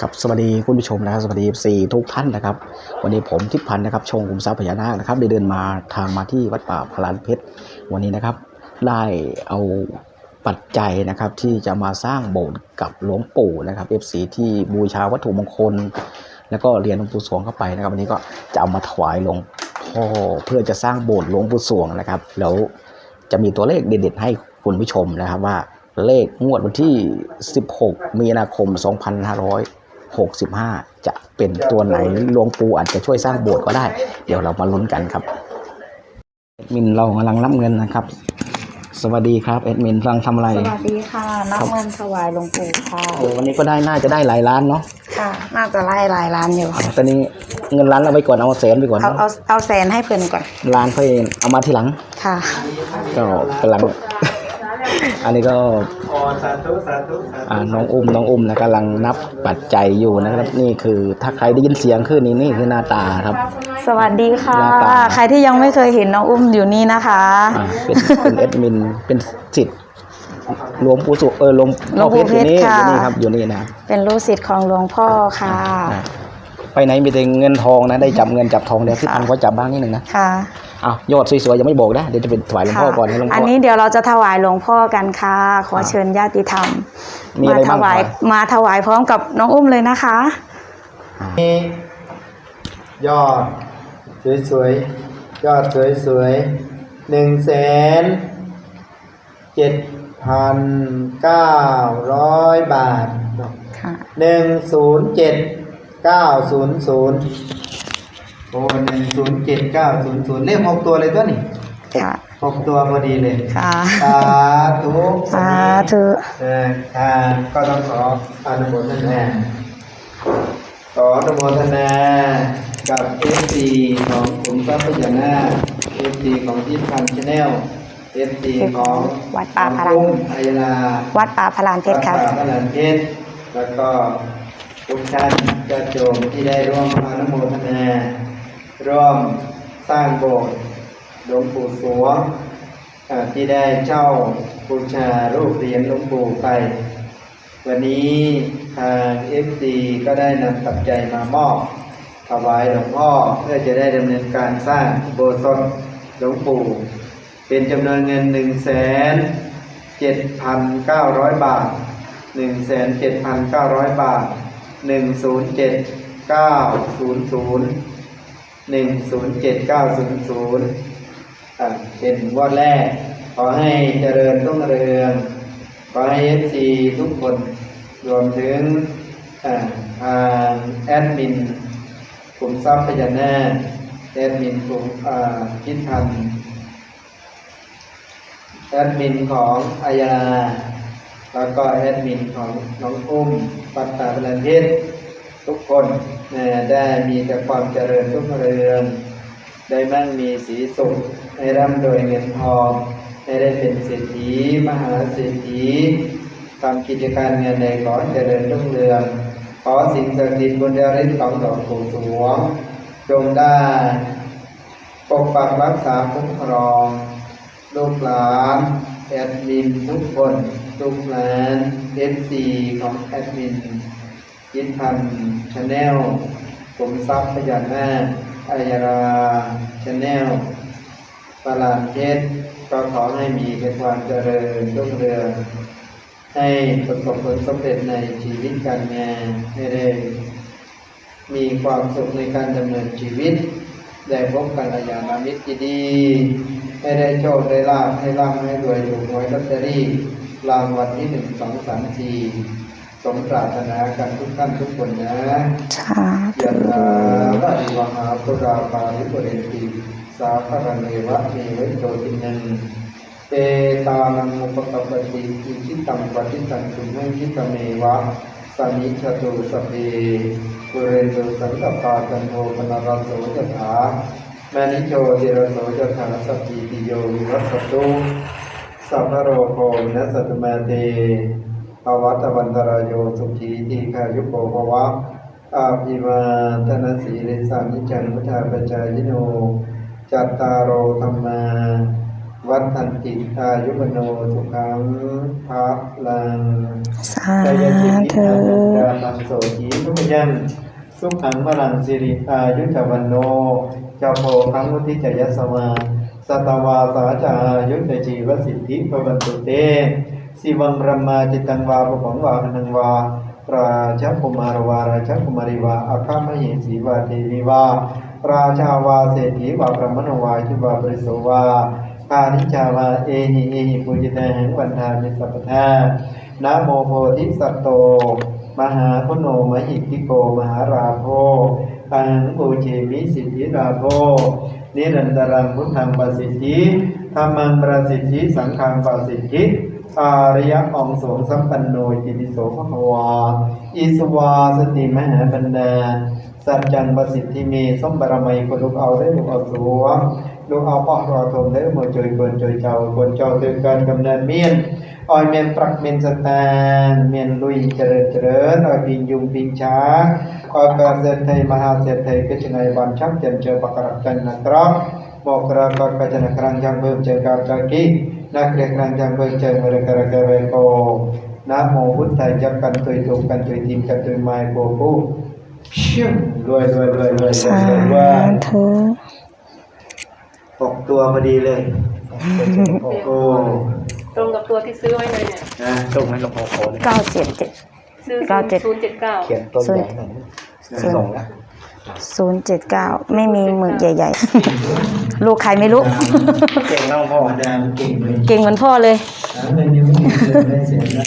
ครับสวัสดีคุณผู้ชมนะครับสวัสดีสี่ทุกท่านนะครับ วันนี้ผมทิพย์พันธ์นะครับชงกลุ่มทรัพย์พญานาคนะครับได้เดินมาทางมาที่วัดป่าพลานเพชรวันนี้นะครับ ได้เอาปัจจัยนะครับที่จะมาสร้างโบสถ์กับหลวงปู่นะครับ FC ที่บูชาวัตถุมงคล แล้วก็เรียนหลวงปู่สวงเข้าไปนะครับ วันนี้ก็จะเอามาถวายหลวงพ่อเพื่อจะสร้างโบสถ์หลวงปู่สวงนะครับ แล้วจะมีตัวเลขเด็ดๆให้คุณผู้ชมนะครับว่า เลขงวดวันที่ 16 มีนาคม 2565 จะเป็นตัวไหนหลวงปู่อาจจะช่วยสร้างโบสถ์ก็ได้ เดี๋ยวเรามาลุ้นกันครับเอ็ดมินเรากำลังรับเงินนะครับ สวัสดีครับเอ็ดมินกำลังทำอะไร สวัสดีค่ะนับเงินถวายหลวงปู่ค่ะโอ้วันนี้ก็ได้น่าจะได้หลายล้านเนาะค่ะ น่าจะไล่หลายล้านอยู่อ่าตอนนี้เงินล้านเราไปก่อนเอาแสนไปก่อนเอาเนาะเอาเอาแสนให้เพื่อนก่อน ล้านค่อยเอามาทีหลังค่ะ ก็กำลัง อันนี้ก็อ๋อสาธุสาธุสาธุอ่าน้องอุ้มน้องอุ้มนะกำลังนับปัจจัยอยู่นะครับ นี่คือถ้าใครได้ยินเสียงขึ้นนี่นี่คือหน้าตาครับ สวัสดีค่ะ หน้าตา ใครที่ยังไม่เคยเห็นน้องอุ้มอยู่นี่นะคะ อ่าเป็นเป็นเอดมินเป็นสิทธิ์หลวงปู่สุเออหลวงหลวงปู่เพชรอยู่นี่ค่ะ อยู่นี่ครับอยู่นี่นะเป็นลูกศิษย์ของหลวงพ่อค่ะอ่าไปไหนมีแต่เงินทองนะได้จับเงินจับทองเดี๋ยวพี่พันธุ์ก็จับบ้างนิดหนึ่งนะ ค่ะ อ้าวยอดสวยๆยังไม่บอกนะเดี๋ยวจะเป็นถวายหลวงพ่อก่อนให้หลวงพ่ออั อันนี้เดี๋ยวเราจะถวายหลวงพ่อกันค่ะ ขอเชิญญาติธรรมมีมาอะไรถบ้างวายครับ มาถวายพร้อมกับน้องอุ้มเลยนะคะยอด สวยๆ ยอดสวยๆหนึ่งแสนเจ็ดพันเก้าร้อยบาทค่ะ หนึ่งศูนย์เจ็ดเก้าศูนย์ศูนย์ โอ้หนึ่งศูนย์เจ็ดเก้าศูนย์ศูนย์เลขหกตัวเลยตัวนี้ค่ะ หกตัวพอดีเลยค่ะ สาธุสาธุเออทานก็ต้องขออนุโมทนาขออนุโมทนากับเอฟซีของขุนทรัพย์พญานาเอฟซีของที่พันชแนลเอฟซีของวัดป่าพลังกุ้งอัยนาวัดป่าพลานเพชรค่ะวัดป่าพลันเพชรแล้วก็ทุกท่านกระโจมที่ได้ร่วมอนุโมทนา ร่วมสร้างโบสถ์หลวงปู่สวงที่ได้เช่าบูชารูปเหรียญหลวงปู่ไป วันนี้ทางเอฟซีก็ได้นำปัจจัยมามอบถวายหลวงพ่อเพื่อจะได้ดำเนินการสร้างโบสถ์หลวงปู่ เป็นจำนวนเงินหนึ่งแสนเจ็ดพันเก้าร้อยบาทหนึ่งแสนเจ็ดพันเก้าร้อยบาทหนึ่งศูนย์เจ็ดเก้าศูนย์ศูนย์ หนึ่งศูนย์เจ็ดเก้าศูนย์ศูนย์อะเป็นงวดแรก ขอให้เจริญรุ่งเรือง ขอให้เอฟซีทุกคนรวมถึงอ่าทางแอดมินกลุ่มทรัพย์พญานาคแอดมินกลุ่มคิดทันแอดมินของอายาแล้วก็แอดมินของน้องอุ้มปัตตาพลันเพชร ทุกคนได้มีแต่ความเจริญรุ่งเรืองได้มั่งมีสีสุขให้ร่ำรวยเงินทองให้ได้เป็นเศรษฐีมหาเศรษฐีทำกิจการเงินใดขอเจริญรุ่งเรือง ขอสิ่งศักดิ์สิทธิ์บุญญาฤทธิ์ของหลวงปู่สวง จงได้ปกปักรักษาคุ้มครองลูกหลานแอดมินทุกคนลูกหลานเอฟซีของแอดมิน ยินพันชาแนลผมทรัพย์พญานาคอายาราชาแนลปลานเพชรก็ขอให้มีแต่ความเจริญรุ่งเรืองให้ประสบผลสำเร็จในชีวิตการงานให้ได้มีความสุขในการดำเนินชีวิต ได้พบกันยานามิตรดีให้ได้โชคได้ลาภให้ร่ำให้รวยถูกหวยลอตเตอรี่รางวัลที่หนึ่งสองสามสี่ สมปรารถนากันทุกท่านทุกคนนะสาธุยะถาวะริวหาปุราปาริปุเรนติสาคารังเอวะเมวิโตตินังเตตานังอุปกปปติอิชิตังปฏิตังตุมังคิตเมวะสามิชตุสพเพปุเรนตุสังกปาจันโทปนรสโสยถามานิโชติรโสยถาสัพพิติโยวิวัสสตุสัพพะโรโควินัสสตุมาเต ภวัตวันตรายโยสุขีทีขายุโกภวะอาภิมาทนสีริสานิจังพุทธาปจายโน จัตตารโอธรรมา วัฏันติอายุวโนสุขังภาลังสากายจิตธุวิญญาณตังโสถีทุกยันสุขังมลังสิริอายุจวันโนเจ้าโพคังมุทิจยสวาสตวาสาจายุจจีวสิทธิภวันตุเต สิวังรัมมาจิตังวาปุปังวาคนังวาราชกุมารวาราชกุมารีวาอาคามเหสีวาเทวีวาราชาวาเศรษฐีวาพระมโนวาทิวาบริโสวาคานิจาวาเอหิเอหิปุจิตาหังวันทามิสัพพทานะโมโพธิสัตโต มหาพุโนมหิติโกมหาราโภตังบูเชมิสิทธิราโภนิรันตรังพุทธังปสิทธิธรรมังประสิทธิสังฆังปสิทธิ อาริยะองค์สงสัมปันโนติปิโสภควา อิสวาสติมหาบรรดา สัจจังประสิทธิเมสมบารมัยคนลูกเอาได้ลูกเอาสวงลูกเอาปอกรอทมได้หมดจอยเกินจอยเจ้าคนเจ้าเตือนการกำเนิดเมียนออยเมียนปรักเมียนสแตนเมียนลุยเจริญเจริญออยปิงยุงปิงช้าออยการเศรษฐีมหา เศรษฐีกิจไงบันชักเจนเจอปกรักกันนะครับบอกกระกอบกระจนครังยังเบิ่มเจอกับจากีนักเรียนครังยังเบิ่มเจอเมื่อกระกระเวโกนะโมพุทธายจับกันตุยตุกกันตุยทีมกันตุยไม้โกกูชิ่งรวยรวยรวยรวยรวยสารวยว่าธุตกตัวพอดีเลยโอ้ตรงกับตัวที่ซื้อไว้เลยเนี่ยนะส่งให้หลวงพ่อโคนเก้าเจ็ดเจ็ดซื้อเก้าเจ็ดศูนย์เจ็ดเก้าเขียนต้นใหญ่หน่อย ส่งนะศูนย์เจ็ดเก้าไม่มีหมึกใหญ่ๆ ลูกใครไม่รู้ เก่งนะหลวงพ่อธรรมดามันเก่งเลยเก่งเหมือนพ่อเลยหาเงินยังไม่เงินได้เสียแล้ว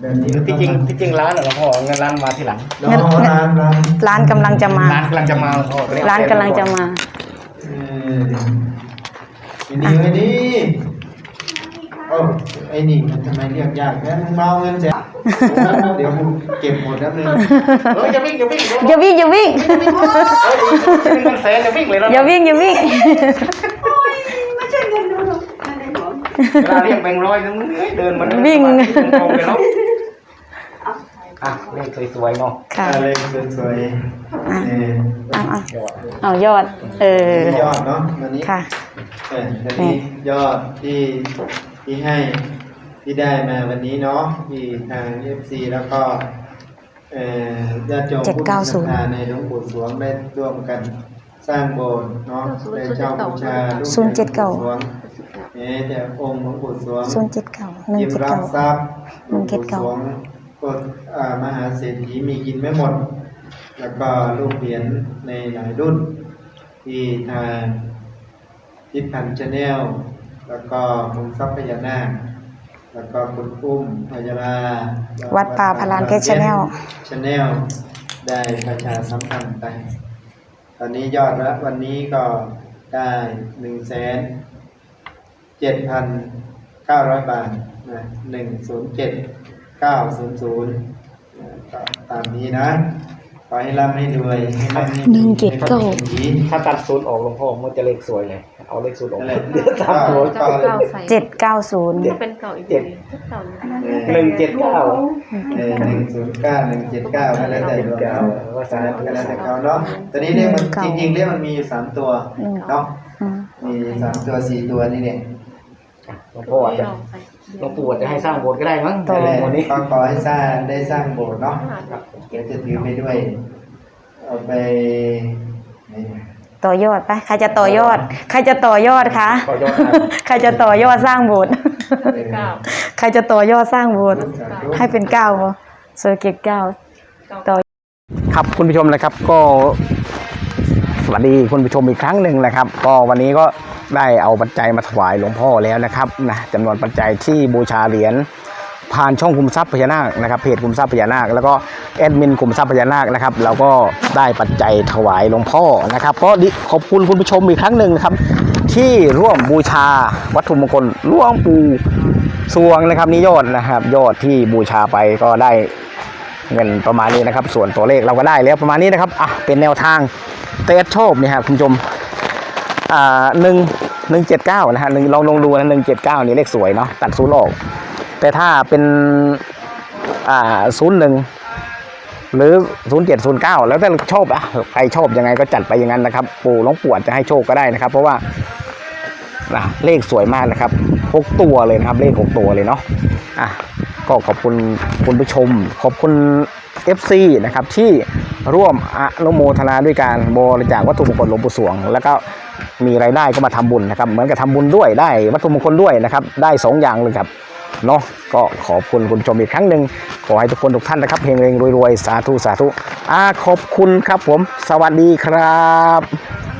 แบบนี้ที่จริงที่จริงร้านอะหลวงพ่อเงินร้านมาทีหลังน้องร้านร้านร้านกำลังจะมา ร้านกำลังจะมาหลวงพ่อเยร้านกำลังจะมาเออดีไว้ดีโอ้ไอ้นี่มันทำไมเรียกยากแค่มึงเมาเงินเสีย เดี๋ยวมึงเก็บหมดแล้วนึงเฮ้ยอย่าวิ่งอย่าวิ่งอย่าวิ่งอย่าวิ่งเฮ้ยเงินแสนอย่าวิ่งเลยนะอย่าวิ่งอย่าวิ่งเวลาเรียกแบงค์ร้อยนึงเฮ้ยเดินมันวิ่งตรงๆเลยเนาะอะเลขสวยๆเนาะค่ะอะไรสวยๆเออเอาเอาเอายอด เออยอดเนาะวันนี้ค่ะเออวันนี้ยอดที่ที่ให้ ที่ได้มาวันนี้เนาะที่ทางเอฟซีแล้วก็เอ่อญาติโยมผู้ศรัทธาในหลวงปู่สวงได้ร่วมกันสร้างโบสถ์เนาะได้เช่าบูชารูปศูนย์เจ็ดเก้าหลวงปู่สวงเอ๊ะแต่องค์หลวงปู่สวงศูนย์เจ็ดเก้าหนึ่งยิ้มเจ็ดรับเก้าทรัพย์หนึ่งเจ็ดเก้าหลวงปู่สวงกดอ่ามหาเศรษฐีมีกินไม่หมด แล้วก็รูปเหรียญในหลายรุ่น ที่ทางทิพย์พันชาแนลแล้วก็มุงทรัพย์พญานาค แล้วก็คุณอุ้มพญาลาวัดป่าพลานเพชร Channel ชาแนลได้ประชาสัมพันธ์ไป ตอนนี้ยอดละวันนี้ก็ได้หนึ่งแสนเจ็ดพันเก้าร้อยบาทนะหนึ่งศูนย์เจ็ดเก้าศูนย์ศูนย์ก็ตามนี้นะ ขอให้ร่ำให้รวยให้ร่ำให้หนึ่งเจ็ดเก้า ถ้าตัดศูนย์ออกหลวงพ่อมันจะเลขสวยเลยเอาเลขศูนย์ออกนั่นแหละเหลือสามตัวเก้าเก้าใส่เจ็ดเก้าศูนย์ถ้าเป็นเก่าอีกทีเก่าอยู่หนึ่งเจ็ดเก้าหนึ่งศูนย์เก้าหนึ่งเจ็ดเก้าแล้วแต่ดวงเก้าเขาว่าสาธุแล้วแต่เขาเนาะตอนนี้เรียกมันจริงๆเรียกมันมีอยู่สามตัวเนาะอืมมีสามตัวสี่ตัวนี่เนี่ยหลวงพ่ออาจจะ หลวงปู่อาจจะให้สร้างโบสถ์ก็ได้มั้งนั่นแหละวันนี้ก็ขอให้สร้างได้สร้างโบสถ์เนาะเดี๋ยวจะถือไปด้วย เอาไปนี่ต่อยอดไปใครจะต่อยอด ใครจะต่อยอดคะก็ยอดใครจะต่อยอดสร้างโบสถ์เป็นเก้าใครจะต่อยอดสร้างโบสถ์สาธุ ให้เป็นเก้าบ่เซอร์เกตเก้าต่อ ครับคุณผู้ชมนะครับก็สวัสดีคุณผู้ชมอีกครั้งหนึ่งนะครับ ก็วันนี้ก็ ได้เอาปัจจัยมาถวายหลวงพ่อแล้วนะครับนะจำนวนปัจจัยที่บูชาเหรียญผ่านช่องคุมทรัพย์พญานาคนะครับเพจคุมทรัพย์พญานาค แล้วก็แอดมินคุมทรัพย์พญานาคนะครับเราก็ได้ปัจจัยถวายหลวงพ่อนะครับก็ดิขอบคุณคุณผู้ชมอีกครั้งหนึ่งนะครับ ที่ร่วมบูชาวัตถุมงคลหลวงปู่สวงนะครับนี่ยอดนะครับ ยอดที่บูชาไปก็ได้เงินประมาณนี้นะครับ ส่วนตัวเลขเราก็ได้แล้วประมาณนี้นะครับอะเป็นแนวทางเตสชอบนี่ครับคุณผู้ชม หนึ่งหนึ่งเจ็ดเก้านะฮะหนึ่งลองลองดูนะหนึ่งเจ็ดเก้านี่เลขสวยเนาะตัดศูนย์ออก แต่ถ้าเป็นอ่าศูนย์หนึ่งหรือศูนย์เจ็ดศูนย์เก้าแล้วแต่ชอบอะใครชอบยังไงก็จัดไปอย่างนั้นนะครับ ปู่หลวงปู่อาจจะให้โชคก็ได้นะครับ เพราะว่านะเลขสวยมากนะครับหกตัวเลยนะครับ เลขหกตัวเลยเนาะอะก็ขอบคุณคุณผู้ชม ขอบคุณ FC นะครับที่ ร่วมอนุโมทนาด้วยการบริจาควัตถุมงคลหลวงปู่สวง แล้วก็มีรายได้ก็มาทำบุญนะครับ เหมือนกับทำบุญด้วยได้วัตถุมงคลด้วยนะครับ ได้สองอย่างเลยครับเนาะก็ขอบคุณคุณชมอีกครั้งหนึ่งขอให้ทุกคนทุกท่านนะครับเฮงเฮงรวยรวยสาธุสาธุอาขอบคุณครับผม สวัสดีครับ